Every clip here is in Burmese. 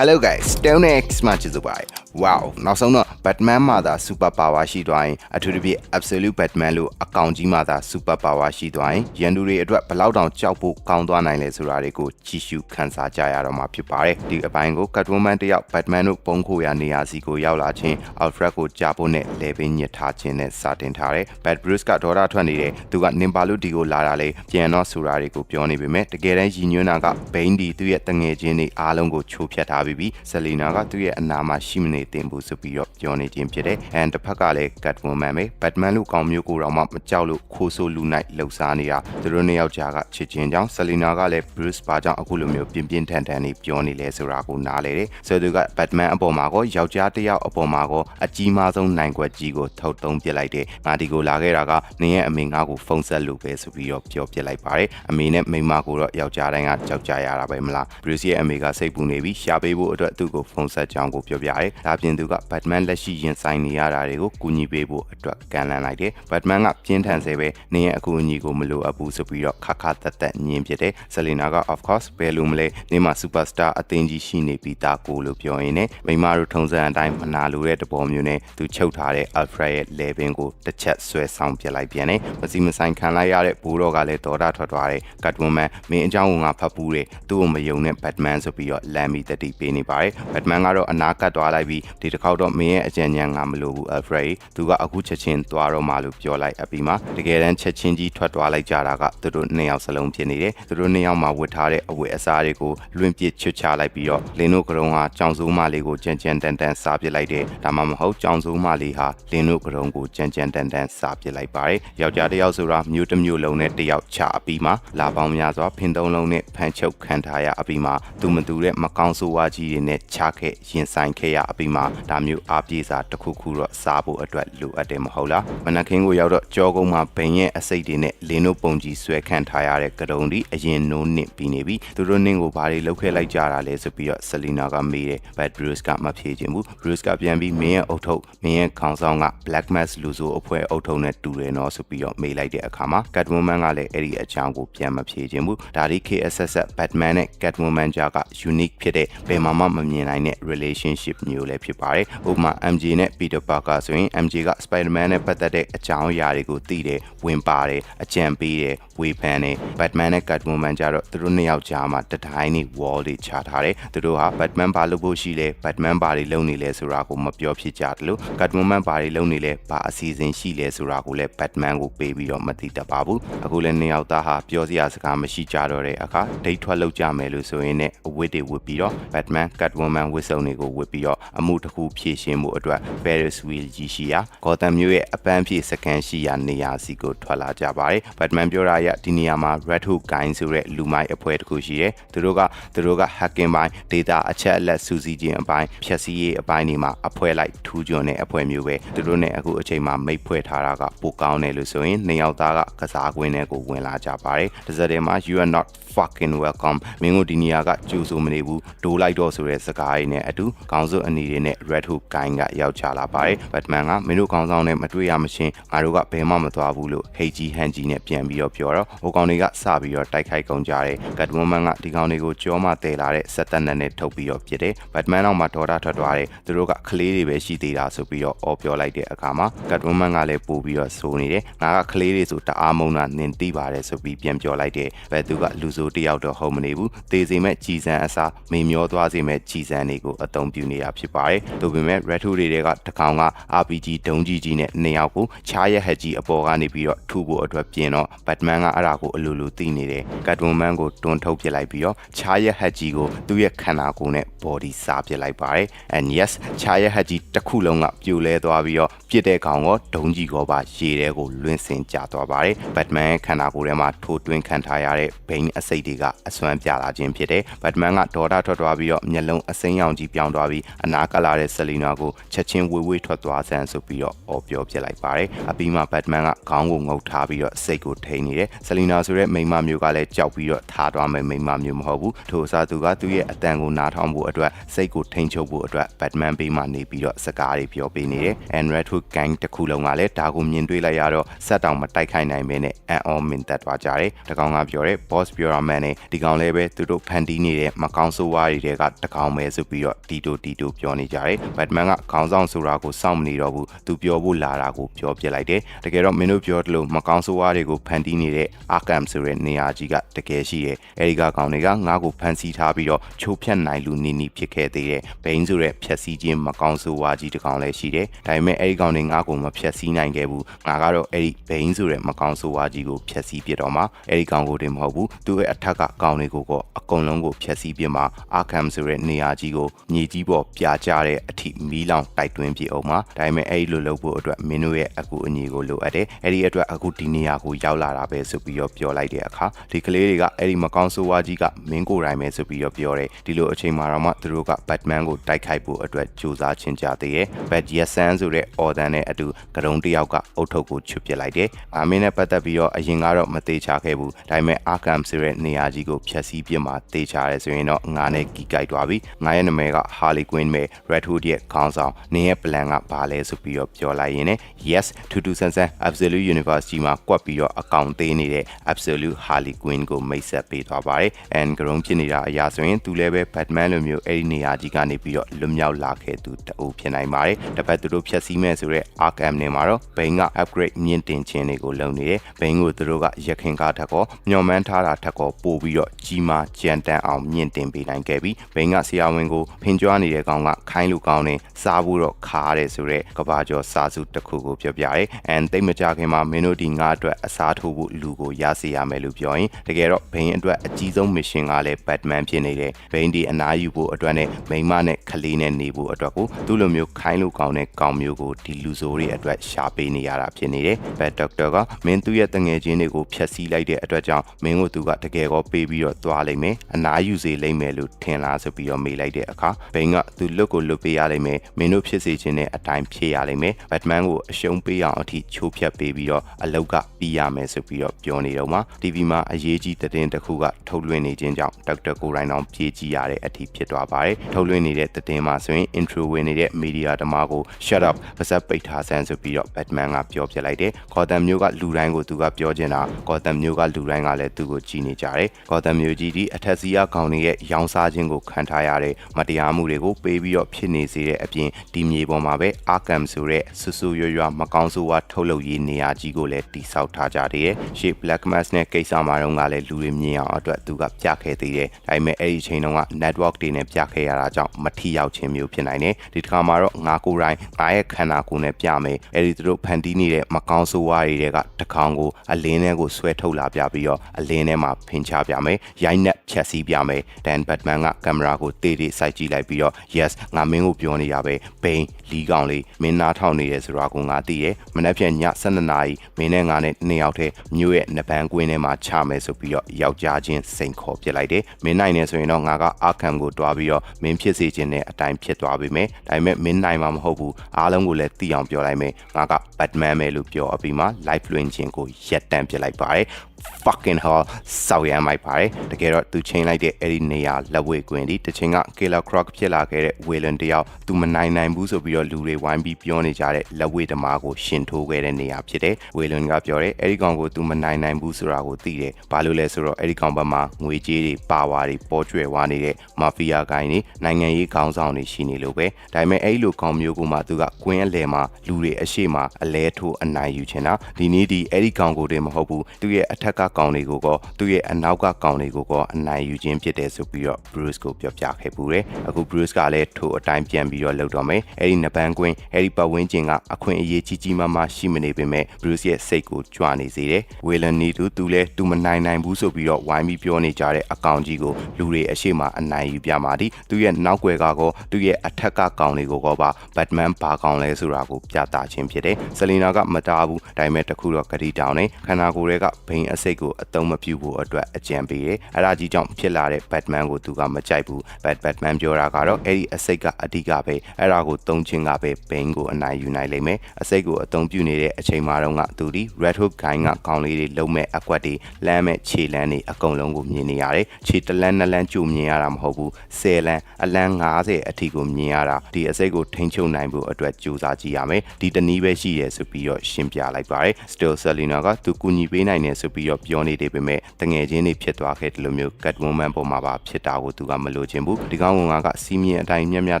Hello guys, Stone X မှာကျေးဇူးပါတယ်။ Wow နောက်ဆုံးတော့ Batman မှာသာ super power ရှိသွားရင်အထူးသဖြင့် Absolute Batman လို့အကောင်ကြီးမှာသာ super power ရှိသွားရင်ရန်သူတွေအတွက်ဘယ်လောက်တောင်ကြောက်ဖို့ကောင်းသွားနိုင်လဲဆိုတာတွေကိုကြည့်ရှုခန်းစားကြရတော့မှာဖြစ်ပါတယ်။ဒီအပိုင်းကို Catwoman တယောက် Batman တို့ပုံခိုရာနေရာစီကိုရောက်လာခြင်း Alfred ကိုကြားဖို့နဲ့လေပင်ညစ်ထားခြင်းနဲ့စတင်ထားတယ်။ Bat Bruce ကဒေါသထွက်နေတယ်။သူကနင်ပါလို့ဒီကိုလာတာလေပြန်တော့ဆိုတာတွေကိုပြောနေပေမဲ့တကယ်တမ်းရည်ညွှန်းတာက Bane ဒီသူ့ရဲ့တငယ်ချင်းတွေအားလုံးကိုချိုးဖျက်ထားပြီးပြီ။ Selina ကသူ့ရဲ့အနာမှာရှိမနေသင့်ဘူးဆိုပြီးတော့ပြောနေခြင်းဖြစ်တယ်။ and တစ်ဖက်ကလည်း Catwoman ပဲ Batman လို့ကောင်းမျိုးကိုတော့မှမကြောက်လို့ခိုးဆိုးလူနိုင်လှုပ်ရှားနေတာသူတို့နှစ်ယောက်ကြားကချစ်ချင်းကြောင့် Selina ကလည်း Bruce ဘာကြောင့်အခုလိုမျိုးပြင်းပြင်းထန်ထန်နေပြောနေလဲဆိုတာကိုနားလေတယ်ဆိုသူက Batman အပေါ်မှာကောယောက်ျားတစ်ယောက်အပေါ်မှာကောအကြီးမားဆုံးနိုင်ကွက်ကြီးကိုထုတ်သုံးပစ်လိုက်တယ်ငါဒီကိုလာခဲ့တာကနင်းရဲ့အမေငါ့ကိုဖုန်းဆက်လို့ပဲဆိုပြီးတော့ပြောပစ်လိုက်ပါတယ်အမေနဲ့မိန်းမကိုတော့ယောက်ျားတိုင်းကကြောက်ကြရတာပဲမလား Bruce ရဲ့အမေကစိတ်ပူနေပြီးရှာပေးဖို့အတွက်သူ့ကိုဖုန်းဆက်ကြောင်းကိုပြောပြတယ်ဒါပြင်သူက Batman လက်ရှိရင်ဆိုင်နေရတာတွေကိုကူညီပေးဖို့အတွက်ကန့်လန့်လိုက်တယ် Batman ကပြင်းထန်စေပဲနင်းရဲ့အကူအညီကိုမလိုအပ်ဘူးဆိုပြီးတော့ခါခါတက်တက်ညင်းပြတယ် Selina က of course ဘယ်လိုမလဲနင်းမှာ superstar အသင်းကြီးရှိနေပြီးသားကိုလို့ပြောရင်းနဲ့မိန်းမတို့ထုံစံအတိုင်းမနာလိုတဲ့တဘောမျိုးနဲ့သူချုပ်ထားတဲ့ Alfred ရဲ့ level ကိုတစ်ချက်ဆွဲဆောင်ပြလိုက်ပြန်တယ်မစီမဆိုင်ခံလိုက်ရတဲ့ဘိုးတော်ကလည်းဒေါသထွက်သွားတယ် Catwoman မင်းအကြောင်းကိုငါဖတ်ပူးတယ်သူ့ကိုမယုံတဲ့ Batman ဆိုပြီးတော့လမ်းပြီးတတိပေးနေပါတယ် Batman ကတော့အနာကတ်သွားလိုက်ပြီးဒီတစ်ခေါက်တော့မင်းရဲ့အကြံဉာဏ်ငါမလိုဘူး Alfred သူကအခုချက်ချင်းသွားတော့မှလို့ပြောလိုက်အပြီးမှာတကယ်တမ်းချက်ချင်းကြီးထွက်သွားလိုက်ကြတာကသူတို့နှစ်ယောက်စလုံးဖြစ်နေတယ်သူတို့နှစ်ယောက်မှာဝတ်ထားတဲ့အဝတ်အစားတွေကိုလွင်ပစ်ချွတ်ချလိုက်ပြီးတော့လင်းတို့ကရုံဟာကြောင်စိုးမလေးကိုကြံကြံတန်တန်စားပစ်လိုက်တယ်ဒါမှမဟုတ်ကြောင်စိုးမလေးဟာလင်းတို့ကရုံကိုကြံကြံတန်တန်စားပစ်လိုက်ပါတယ်ယောက်ျားတစ်ယောက်ဆိုတာမျိုးတစ်မျိုးလုံးနဲ့တစ်ယောက်ချအပြီးမှာလာပေါင်းများစွာဖင်သုံးလုံးနဲ့ဖန်ချုပ်ခံထားရအပြီးမှာသူမတူတဲ့မကောင်းဆိုးဝါးကြီးတွေနဲ့ချခဲ့ရင်ဆိုင်ခဲ့ရအပြီးမှာဒါမျိုးအားပြေးစာတစ်ခုခုတော့စားဖို့အတွက်လိုအပ်တယ်မဟုတ်လားမနက်ခင်းကိုရောက်တော့ကြောကုန်းမှာဘိန်ရဲ့အစိတ်တွေနဲ့လင်းတို့ပုံကြီးဆွဲခန့်ထားရတဲ့ကရုံဒီအရင်နိုးနစ်ပြီးနေပြီသူတို့နင်းကိုဘာတွေလုပ်ခဲ့လိုက်ကြတာလဲဆိုပြီးတော့ဆလီနာကမေးတယ်ဘတ် Bruce ကမဖြေချင်ဘူး Bruce ကပြန်ပြီးမင်းရဲ့အုတ်ထုပ်မင်းရဲ့ခေါင်းဆောင်က Black Mass လူဆိုအဖွဲ့အုတ်ထုပ်နဲ့တူတယ်နော်ဆိုပြီးတော့မေးလိုက်တဲ့အခါမှာ Catwoman ကလည်းအဲ့ဒီအကြောင်းကိုပြန်မဖြေချင်ဘူးဒါဒီ KSS Batman နဲ့ Catwoman ကြားက unique ဖြစ်တဲ့ဘယ်မှာမှမမြင်နိုင်တဲ့ relationship မျိုးလည်းဖြစ်ပါတယ်ဥပမာ MJ နဲ့ Peter Parker ဆိုရင် MJ က Spider-Man နဲ့ပတ်သက်တဲ့အကြောင်းအရာတွေကိုသိတယ်ဝင်ပါတယ်အကြံပေးတယ်ဝေဖန်တယ် Batman နဲ့ Catwoman ကြတော့သူတို့နှစ်ယောက်ကြားမှာတတိုင်းနေ wall တွေချထားတယ်သူတို့ဟာ Batman ဘာလုပ်ဖို့ရှိလဲ Batman ဘာတွေလုပ်နေလဲဆိုတာကိုမပြောဖြစ်ကြတယ်လို့ Catwoman ဘာတွေလုပ်နေလဲဘာအစီအစဉ်ရှိလဲဆိုတာကိုလည်း Batman ကိုပေးပြီးတော့မသိတတ်ပါဘူးအခုလည်းနှစ်ယောက်သားဟာပြောစရာစကားမရှိကြတော့တဲ့အခါဒိတ်ထွက်လောက်ကြမယ်လို့ဆိုရင်လည်းအဝတ်တွေဝတ်ပြီးတော့ Batman Catwoman ဝတ်စုံတွေကိုဝတ်ပြီးတော့အမှုတစ်ခုဖြည့်ရှင်းမှုအတွက် Ferris wheel ကြီးရှိရာ Gotham မြို့ရဲ့အပန်းဖြည့်စကန်ရှိရာနေရာစီကိုထွက်လာကြပါတယ်။ Batman ပြောတာအရဒီနေရာမှာ Red Hood Gang ဆိုတဲ့လူမိုက်အဖွဲ့တစ်ခုရှိတယ်။သူတို့ကသူတို့က hacking ပိုင်း data အချက်အလက်စူးစီးခြင်းအပိုင်းဖြည့်ဆည်းရေးအပိုင်းတွေမှာအဖွဲ့လိုက်ထူးချွန်တဲ့အဖွဲ့မျိုးပဲ။သူတို့နဲ့အခုအချိန်မှာမိတ်ဖွဲ့ထားတာကပိုကောင်းတယ်လို့ဆိုရင်နှစ်ယောက်သားကကစားကွင်းထဲကိုဝင်လာကြပါတယ်။တစ်စက်တည်းမှာ you are not fucking welcome မင်းတို့ဒီနေရာကကြိုဆိုမနေဘူးဒိုးလိုက်တော့ဆိုတဲ့စကားရင်းနဲ့အတူခေါင်းစုပ်အနီတွေနဲ့ Red Hood Gang ကရောက်ချလာပါတယ်။ Batman ကမင်းတို့ခေါင်းဆောင်နဲ့မတွေ့ရမချင်းငါတို့ကဘယ်မှမသွားဘူးလို့ဟိတ်ကြီးဟန်ကြီးနဲ့ပြန်ပြီးတော့ပြောတော့ဟိုကောင်တွေကစပြီးတော့တိုက်ခိုက်ကုန်ကြတယ်။ Catwoman ကဒီကောင်တွေကိုကြောမှတည်လာတဲ့စက်တပ်နဲ့နဲ့ထုတ်ပြီးတော့ပြစ်တယ်။ Batman တော့မှဒေါ်တာထွက်သွားတယ်သူတို့ကကလေးတွေပဲရှိသေးတာဆိုပြီးတော့အော်ပြောလိုက်တဲ့အခါမှာ Catwoman ကလည်းပို့ပြီးတော့စိုးနေတယ်ငါကကလေးတွေဆိုတအားမုန်းတာနင်သိပါတယ်ဆိုပြီးပြန်ပြောလိုက်တယ်ဘယ်သူကလူဆိုတယောက်တော့ဟုတ်မနေဘူးသေစီမဲ့ကြည်စံအစားမေမျောသွားစေမဲ့ကြည်စံတွေကိုအသုံးပြုနေတာဖြစ်ပါတယ်။ဒါပေမဲ့ Red Hood တွေကတကောင်က RPG ဒုံးကြီးကြီးနဲ့နှစ်ယောက်ကိုချားရက်ဟက်ကြီးအပေါ်ကနေပြီးတော့ထူဖို့အတွက်ပြင်တော့ Batman ကအဲ့ဒါကိုအလိုလိုသိနေတယ်။ Catwoman ကိုတွန်းထုတ်ပစ်လိုက်ပြီးတော့ချားရက်ဟက်ကြီးကိုသူ့ရဲ့ခန္ဓာကိုယ်နဲ့ body စားပစ်လိုက်ပါတယ်။ And yes ချားရက်ဟက်ကြီးတစ်ခုလုံးကပြိုလဲသွားပြီးတော့ပြစ်တဲ့ကောင်ကဒုံးကြီးကောပါရေထဲကိုလွင့်စင်ကျသွားပါတယ်။ Batman ရဲ့ခန္ဓာကိုယ်ထဲမှာထိုးတွင်းခံထားရတဲ့ Bane အစိတ်တွေကအစွမ်းပြလာခြင်းဖြစ်တယ်။ Batman ကဒေါ်တာထွက်သွားပြီးတော့မျက်လုံးအစိမ်းရောင်ကြီးပြောင်းသွားပြီးအနာကလာတဲ့ Selina ကိုချက်ချင်းဝေဝေးထွက်သွားစမ်းဆိုပြီးတော့အော်ပြောပြလိုက်ပါတယ်။အပြီးမှာ Batman ကခေါင်းကိုငုပ်ထားပြီးတော့စိတ်ကိုထိန်နေတယ်။ Selina ဆိုတဲ့မိန်းမမျိုးကလည်းကြောက်ပြီးတော့ထားသွားမယ်မိန်းမမျိုးမဟုတ်ဘူး။ထိုအစားသူကသူ့ရဲ့အတန်ကိုနားထောင်ဖို့အတွက်စိတ်ကိုထိန်ချုပ်ဖို့အတွက် Batman ဘေးမှာနေပြီးတော့စကားတွေပြောပေးနေတယ်။ And Red Hood Gang တစ်ခုလုံးကလည်းဒါကိုမြင်တွေ့လိုက်ရတော့ဆက်တောင်မတိုက်ခိုက်နိုင်မင်းနဲ့အန်အော်မင်သက်သွားကြတယ်။တကောင်ကပြောတယ် boss ပြောရမှန်းနဲ့ဒီကောင်လည်းပဲသူတို့ဖန်တီးနေတဲ့မကောင်းဆိုးဝါးတွေတွေကတကောင်ပဲဆိုပြီးတော့တီတိုတီတိုပြောနေကြတယ်ဘတ်မန်ကခေါင်းဆောင်ဆိုတာကိုစောင့်မနေတော့ဘူးသူပြောဖို့လာတာကိုပြောပြလိုက်တယ်တကယ်တော့မင်းတို့ပြောသလိုမကောင်းဆိုးဝါးတွေကိုဖန်တီးနေတဲ့အာကမ်ဆိုတဲ့နေရာကြီးကတကယ်ရှိတယ်အဲဒီကကောင်တွေကငါ့ကိုဖန်ဆီးထားပြီးတော့ချိုးဖြတ်နိုင်လူနေနေဖြစ်ခဲ့သေးတယ်ဘိန်းဆိုတဲ့ဖြက်စီးခြင်းမကောင်းဆိုးဝါးကြီးတစ်ကောင်လည်းရှိတယ်ဒါပေမဲ့အဲဒီကောင်တွေငါ့ကိုမဖြက်စီးနိုင်ခဲ့ဘူးငါကတော့အဲဒီဘိန်းဆိုတဲ့မကောင်းဆိုးဝါးကြီးကိုဖြက်စီးပြတော့မှအဲဒီကောင်ကိုတင်မဟုတ်ဘူးသူ့ရဲ့အထက်ကကောင်တွေကိုကောအကုန်လုံးကိုဖြက်စီးပြမှာအာကမ်ဆိုတဲ့နေရာကြီးကိုမြေကြီးပေါ်ပြကြတဲ့အထိမီးလောင်တိုက်တွင်းပြအောင်မှာဒါပေမဲ့အဲဒီလိုလုပ်ဖို့အတွက်မင်းတို့ရဲ့အကူအညီကိုလိုအပ်တယ်အဲဒီအတွက်အခုဒီနေရာကိုရောက်လာတာပဲဆိုပြီးတော့ပြောလိုက်တဲ့အခါဒီကလေးတွေကအဲဒီမကောင်းဆိုးဝါးကြီးကမင်းကိုယ်တိုင်ပဲဆိုပြီးတော့ပြောတယ်ဒီလိုအချိန်မှာတော့မှသူတို့ကဘတ်မန်ကိုတိုက်ခိုက်ဖို့အတွက်ကြိုးစားချင်းကြသေးတယ်ဘတ်ရက်ဆန်ဆိုတဲ့အော်ဒန်နဲ့အတူကရုံတစ်ယောက်ကအုတ်ထုပ်ကိုချွတ်ပစ်လိုက်တယ်အာမင်းနဲ့ပတ်သက်ပြီးတော့အရင်ကတော့မသေးချခဲ့ဘူးဒါပေမဲ့အာကမ်ဆိုတဲ့နေရာကြီးကိုဖျက်ဆီးပစ်မှာသေချတယ်ဆိုရင်တော့ငါနဲ့ကီကိုက်သွားပြီငါရဲ့နာမည်က Harley Quinn ပဲ Red Hood ရဲ့ခေါင်းဆောင်နင်းရဲ့ plan ကဘာလဲဆိုပြီးတော့ပြောလိုက်ရင်ね yes ထူးထူးဆန်းဆန်း Absolute University မှာကွက်ပြီးတော့အကောင့်သေးနေတဲ့ Absolute Harley Quinn ကိုမိတ်ဆက်ပေးသွားပါတယ် and ကရုံဖြစ်နေတာအရာဆိုရင်သူလည်းပဲ Batman လိုမျိုးအဲ့ဒီနေရာကြီးကနေပြီးတော့လွတ်မြောက်လာခဲ့သူတအုပ်ဖြစ်နိုင်ပါတယ်တစ်ဖက်သူတို့ဖြတ်စည်းမဲ့ဆိုတဲ့ Arkham နေမှာတော့ Bane က upgrade မြင့်တင်ခြင်းတွေကိုလုပ်နေတယ် Bane ကိုသူတို့ကရခင်ကားထက်ကောမျော်မှန်းထားတာထက်ကောပို့ပြီးတော့ကြီးမားကြံတန်းအောင်မြင့်တင်ပေးနိုင်ခဲ့ပြီး Bane ကဆရာဝန်ကိုဖင်ကြွားနေတဲ့ကောင်ကခိုင်းလူကောင်းနေစားဖို့တော့ခါရတယ်ဆိုတဲ့ကဘာကျော်စာစုတစ်ခုကိုပြောပြရဲ and တိတ်မကြခင်မှာမင်းတို့ဒီငါအတွက်အစားထိုးဖို့လူကိုရစေရမယ်လို့ပြောရင်တကယ်တော့ Bane အတွက်အကြီးဆုံး mission ကလည်း Batman ဖြစ်နေတယ် Bane ဒီအနားယူဖို့အတွက်နဲ့မိန်းမနဲ့ကလေးနဲ့နေဖို့အတွက်ကိုသူ့လိုမျိုးခိုင်းလူကောင်းတဲ့ကောင်မျိုးကိုဒီလူဆိုးတွေအတွက်ရှာပေးနေရတာဖြစ်နေတယ် Bat Doctor ကမင်းသူ့ရဲ့တငယ်ချင်းတွေကိုဖျက်ဆီးလိုက်တဲ့အတွက်ကြောင့်မင်းကိုသူကတကယ်ကောပေးပြီးတော့သွားလိမ့်မယ်အနားယူစေလိမ့်မယ်လို့ထင်လားဆိုပြီးတော့မေးလိုက်တဲ့အခါ Bane ကသူလွတ်ကိုလွတ်ပေးရလိမ့်မယ်မင်းတို့ဖြစ်စေခြင်းနဲ့အတိုင်းဖြစ်ရလိမ့်မယ် Batman ကိုအရှုံးပေးအောင်အထိချိုးဖျက်ပေးပြီးတော့အလောက်ကပြီးရမယ်ဆိုပြီးတော့ပြောနေတော့မှ TV မှာအရေးကြီးသတင်းတစ်ခုကထုတ်လွှင့်နေခြင်းကြောင့်ဒေါက်တာကိုရိုင်းအောင်ပြေးကြည့်ရတဲ့အထိဖြစ်သွားပါတယ်ထုတ်လွှင့်နေတဲ့သတင်းမှာဆိုရင် intro ဝင်နေတဲ့ media တမကို shut up ပါစပ်ပိတ်ထားဆန်းဆိုပြီးတော့ Batman ကပြောပြလိုက်တယ်။ Gotham မျိုးကလူတိုင်းကိုသူကပြောချင်တာ Gotham မျိုးကလူတိုင်းကလည်းသူ့ကိုကြည်နေကြတယ်။ Gotham မျိုးကြီးဒီအထက်စီးရကောင်တွေရဲ့ရောင်းစားခြင်းကိုခံထားရတဲ့မတရားမှုတွေကိုပေးပြီးတော့ဖြစ်နေစေတဲ့အပြင်ဒီမြေပေါ်မှာပဲ Arkham ဆိုတဲ့ဆူဆူရွရွမကောင်းဆိုးဝါးထုတ်လုပ်ရေးနေရာကြီးကိုလည်းတိစောက်ထားကြတယ်။ရှေ့ Black Mass နဲ့ကိစ္စမှာတော့ကလည်းလူတွေမြင်အောင်အတွက်သူကပြခဲ့သေးတယ်။ဒါပေမဲ့အဲ့ဒီချိန်တုန်းက network တွေနဲ့ပြခဲ့ရတာကြောင့်မထီရောက်ခြင်းမျိုးဖြစ်နိုင်တယ်။ဒီတစ်ခါမှာတော့ငါကိုယ်တိုင်ငါရဲ့ခန္ဓာကိုယ်နဲ့ပြမယ်။အဲ့ဒီသူတို့ဖန်တီးနေတဲ့မကောင်းဆိုးဝါးတွေကတကောင်ကိုအလင်းထဲကိုဆွဲထုတ်လာပြပြီးတော့အလင်းထဲမှာဖင်ချပြမယ်။ရိုက်နှက်ဖြတ်စည်းပြမယ်။ Dan Batman ကကင်မရာကိုတေးတေးစိုက်ကြည့်လိုက်ပြီးတော့ yes ငါမင်းကိုပြောနေရပဲ။ Bane လီကောင်လေးမင်းနားထောင်နေရဲဆိုတာကိုငါသိရဲ့။မနေ့ဖြန်ည12နာရီမင်းနဲ့ငါနဲ့နှစ်ယောက်တည်းမြို့ရဲ့နဘန်ကွင်းထဲမှာချမယ်ဆိုပြီးတော့ယောက်ျားချင်းစိန်ခေါ်ပြလိုက်တယ်။မင်းနိုင်နေဆိုရင်တော့ငါကအာခမ်ကိုတွားပြီးတော့မင်းဖြစ်စေခြင်းနဲ့အတိုင်းဖြစ်သွားပြီမယ်။ဒါပေမဲ့မင်းနိုင်မှာမဟုတ်ဘူး။အားလုံးကိုလည်းသိအောင်ပြောလိုက်မယ်။ငါက Batman ပဲလို့ပြောအပြီးမှာ live လွှင့်ခြင်းကိုရက်တန့်ပြလိုက်ပါတယ်။ fucking hell စောက်ရမ်းမိုက်ပါတယ်တကယ်တော့သူချိန်လိုက်တဲ့အဲ့ဒီနေရာလက်ဝဲကွင်းဒီတစ်ချိန်က Killer Croc ဖြစ်လာခဲ့တဲ့ Wayland တယောက်သူမနိုင်နိုင်ဘူးဆိုပြီးတော့လူတွေဝိုင်းပြီးပြောနေကြတဲ့လက်ဝဲဓမားကိုရှင်ထိုးခဲ့တဲ့နေရာဖြစ်တယ် Wayland ကပြောတယ်အဲ့ဒီကောင်ကိုသူမနိုင်နိုင်ဘူးဆိုတာကိုသိတယ်ဘာလို့လဲဆိုတော့အဲ့ဒီကောင်ဘက်မှာငွေကြေးတွေပါဝါတွေပေါ်ကျွယ်ဝနေတဲ့မာဖီးယားဂိုင်းတွေနိုင်ငံရေးခေါင်းဆောင်တွေရှိနေလို့ပဲဒါပေမဲ့အဲ့ဒီလိုကောင်မျိုးကမှသူကကွင်းအလဲမှာလူတွေအရှိမအလဲထိုးအနိုင်ယူချင်တာဒီနေ့ဒီအဲ့ဒီကောင်ကိုတည်းမဟုတ်ဘူးသူရဲ့အထက်ကကောင်တွေကိုကောသူ့ရဲ့အနောက်ကကောင်တွေကိုကောအနိုင်ယူခြင်းဖြစ်တယ်ဆိုပြီးတော့ Bruce ကိုပြောပြခဲ့ပူတယ်အခု Bruce ကလည်းထိုအတိုင်းပြန်ပြီးတော့လုပ်တော့မယ်အဲ့ဒီနပန်းကွင်းအဲ့ဒီပတ်ဝန်းကျင်ကအခွင့်အရေးကြီးကြီးမားမားရှိမနေပေမဲ့ Bruce ရဲ့စိတ်ကိုကြွနေစေတယ်ဝေလန်နီတူသူလည်းသူမနိုင်နိုင်ဘူးဆိုပြီးတော့ဝိုင်းပြီးပြောနေကြတဲ့အကောင်ကြီးကိုလူတွေအရှိမအနိုင်ယူပြမှာဒီသူ့ရဲ့နောက်ွယ်ကကောသူ့ရဲ့အထက်ကကောင်တွေကိုကောပါ Batman ဘာကောင်လဲဆိုတာကိုပြသခြင်းဖြစ်တယ်ဆလီနာကမတားဘူးဒါပေမဲ့တခုတော့ဂရီတောင်းနေခန္ဓာကိုယ်တွေကဘိန်းအစိတ်ကိုအသုံးမပြုဖို့အတွက်အကြံပေးတယ်။အဲဒါကြီးကြောင့်ဖြစ်လာတဲ့ Batman ကိုသူကမကြိုက်ဘူး။ Bat Batman ပြောတာကတော့အဲ့ဒီအစိတ်ကအဓိကပဲ။အဲ့ဒါကိုသုံးချင်းကပဲ Bane ကိုအနိုင်ယူနိုင်လိမ့်မယ်။အစိတ်ကိုအသုံးပြုနေတဲ့အချိန်မှာတော့ကသူဒီ Red Hood ဂိုင်းကခေါင်းလေးတွေလုံးမဲ့အကွက်တွေလမ်းမဲ့ခြေလမ်းတွေအကုန်လုံးကိုမြင်နေရတယ်။ခြေတလန်းနှစ်လန်းကြိုမြင်ရတာမဟုတ်ဘူး။10လန်းအလန်း90အထိကိုမြင်ရတာဒီအစိတ်ကိုထိန်းချုပ်နိုင်ဖို့အတွက်ကြိုးစားကြည့်ရမယ်။ဒီတနည်းပဲရှိရဲဆိုပြီးတော့ရှင်းပြလိုက်ပါတယ်။ Still Selina ကသူကူညီပေးနိုင်တယ်ဆိုပြီးတော့ပြောနေတယ်ပေမဲ့တငယ်ချင်းတွေဖြစ်သွားခဲ့တယ်လို့မျိုး Catwoman ပေါ်မှာပါဖြစ်တာကိုသူကမလိုချင်ဘူးဒီကောင်ကကစီမီယံအတိုင်းမြတ်မြတ်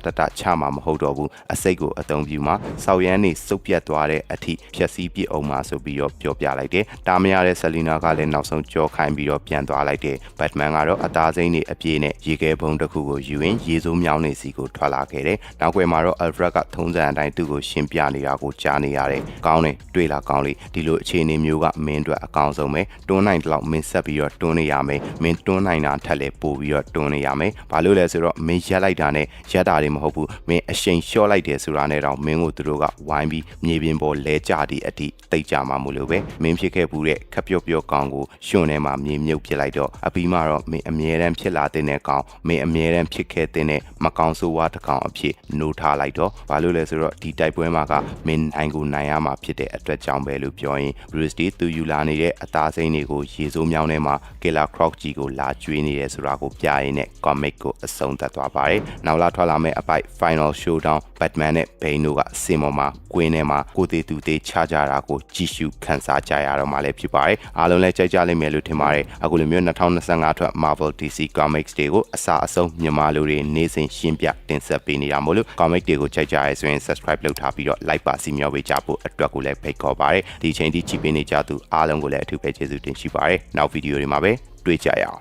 တတချမှာမဟုတ်တော့ဘူးအစိတ်ကိုအသုံးပြုမှာဆောက်ရမ်းနေစုပ်ပြတ်သွားတဲ့အထိဖြက်စီးပြစ်အောင်မှာဆိုပြီးတော့ပြောပြလိုက်တယ်တာမရတဲ့ဆယ်လီနာကလည်းနောက်ဆုံးကြောခိုင်းပြီးတော့ပြန်သွားလိုက်တယ်ဘတ်မန်ကတော့အသားစိမ်းတွေအပြည့်နဲ့ရေခဲပုံတစ်ခုကိုယူရင်ရေစိုးမြောင်းနေစီကိုထွက်လာခဲ့တယ်နောက်ွယ်မှာတော့ Alfred ကထုံးစံအတိုင်းသူ့ကိုရှင်းပြနေတာကိုကြားနေရတယ်ကောင်းတယ်တွေ့လားကောင်းလေဒီလိုအခြေအနေမျိုးကမင်းအတွက်အကောင်းဆုံးပဲတွန်းနိုင်တော့မင်းဆက်ပြီးတော့တွန်းနေရမယ်မင်းတွန်းနိုင်တာထက်လည်းပို့ပြီးတော့တွန်းနေရမယ်ဘာလို့လဲဆိုတော့မင်းရက်လိုက်တာနဲ့ရက်တာတွေမဟုတ်ဘူးမင်းအရှိန်လျှော့လိုက်တယ်ဆိုတာနဲ့တော့မင်းကိုသူတို့ကဝိုင်းပြီးမြေပြင်ပေါ်လဲကြသည့်အထိတိတ်ကြမှာမို့လို့ပဲမင်းဖြစ်ခဲ့ဘူးတဲ့ခပ်ပျော့ပျော့ကောင်းကိုရှင်ထဲမှာမြေမြုပ်ပစ်လိုက်တော့အပြီးမှတော့မင်းအမြဲတမ်းဖြစ်လာတဲ့ကောင်မင်းအမြဲတမ်းဖြစ်ခဲ့တဲ့မကောင်းဆိုးဝါးတစ်ကောင်အဖြစ်နိုးထားလိုက်တော့ဘာလို့လဲဆိုတော့ဒီတိုက်ပွဲမှာကမင်းနိုင်ကိုနိုင်ရမှာဖြစ်တဲ့အတွက်ကြောင့်ပဲလို့ပြောရင် Bruce Lee သူယူလာနေတဲ့အသားစိမ်းတွေကိုရေစိုးမြောင်းထဲမှာ Killer Croc ကြီးကိုလာကျွေးနေတယ်ဆိုတာကိုပြရင်းနဲ့ comic ကိုအဆုံးသတ်သွားပါတယ်။နောက်လာထွက်လာမယ့်အပိုက် Final Showdown Batman နဲ့ Bane တို့ကစင်ပေါ်မှာကွင်းထဲမှာကိုသေးသူသေးချကြတာကိုကြည့်ရှုခန်းစားကြရတော့မှလည်းဖြစ်ပါတယ်။အားလုံးလည်းကြိုက်ကြလိမ့်မယ်လို့ထင်ပါတယ်။အခုလိုမျိုး2025ထွက် Marvel DC Comics တွေကိုအစားအဆုံးမြန်မာလူတွေနေ့စဉ်ရှင်းပြတင်ဆက်ပေးနေတာမို့လို့ comic တွေကိုကြိုက်ကြရဲဆိုရင် subscribe လုပ်ထားပြီးတော့ like ပါစီမျှော်ပေးကြဖို့အတွက်ကိုလည်းဖိတ်ခေါ်ပါတယ်။ဒီချိန်ထိကြည့်ပေးနေကြသူအားလုံးကိုလည်းအထူးပဲကျေးဇူးတင်ရှိပါတယ်။နောက်ဗီဒီယိုတွေမှာပဲတွေ့ကြရအောင်